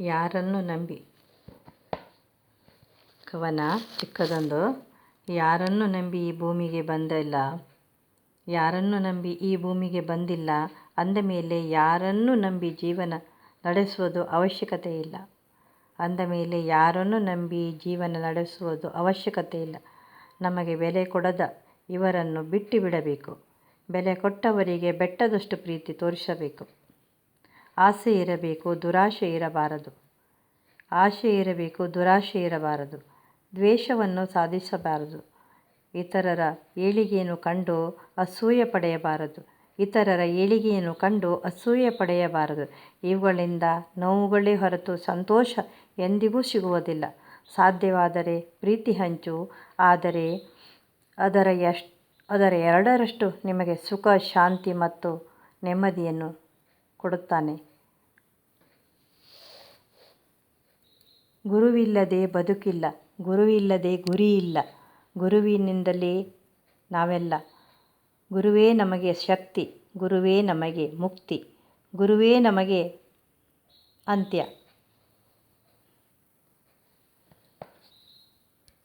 ಯಾರನ್ನು ನಂಬಿ? ಕವನ ಚಿಕ್ಕದೊಂದು. ಯಾರನ್ನು ನಂಬಿ ಈ ಭೂಮಿಗೆ ಬಂದಿಲ್ಲ? ಯಾರನ್ನು ನಂಬಿ ಈ ಭೂಮಿಗೆ ಬಂದಿಲ್ಲ? ಅಂದ ಮೇಲೆ ಯಾರನ್ನು ನಂಬಿ ಜೀವನ ನಡೆಸುವುದು ಅವಶ್ಯಕತೆ ಇಲ್ಲ. ಅಂದ ಮೇಲೆ ಯಾರನ್ನು ನಂಬಿ ಜೀವನ ನಡೆಸುವುದು ಅವಶ್ಯಕತೆ ಇಲ್ಲ. ನಮಗೆ ಬೆಲೆ ಕೊಡದ ಇವರನ್ನು ಬಿಟ್ಟು ಬಿಡಬೇಕು. ಬೆಲೆ ಕೊಟ್ಟವರಿಗೆ ಬೆಟ್ಟದಷ್ಟು ಪ್ರೀತಿ ತೋರಿಸಬೇಕು. ಆಸೆ ಇರಬೇಕು, ದುರಾಶೆ ಇರಬಾರದು. ಆಶೆ ಇರಬೇಕು, ದುರಾಶೆ ಇರಬಾರದು. ದ್ವೇಷವನ್ನು ಸಾಧಿಸಬಾರದು. ಇತರರ ಏಳಿಗೆಯನ್ನು ಕಂಡು ಅಸೂಯೆ ಪಡೆಯಬಾರದು. ಇತರರ ಏಳಿಗೆಯನ್ನು ಕಂಡು ಅಸೂಯೆ ಪಡೆಯಬಾರದು. ಇವುಗಳಿಂದ ನೋವುಗಳೇ ಹೊರತು ಸಂತೋಷ ಎಂದಿಗೂ ಸಿಗುವುದಿಲ್ಲ. ಸಾಧ್ಯವಾದರೆ ಪ್ರೀತಿ ಹಂಚು, ಆದರೆ ಅದರ ಎಷ್ ಅದರ ಎರಡರಷ್ಟು ನಿಮಗೆ ಸುಖ, ಶಾಂತಿ ಮತ್ತು ನೆಮ್ಮದಿಯನ್ನು ಕೊಡುತ್ತಾನೆ. ಗುರುವಿಲ್ಲದೆ ಬದುಕಿಲ್ಲ, ಗುರುವಿಲ್ಲದೆ ಗುರಿಯಿಲ್ಲ. ಗುರುವಿನಿಂದಲೇ ನಾವೆಲ್ಲ. ಗುರುವೇ ನಮಗೆ ಶಕ್ತಿ, ಗುರುವೇ ನಮಗೆ ಮುಕ್ತಿ, ಗುರುವೇ ನಮಗೆ ಅಂತ್ಯ.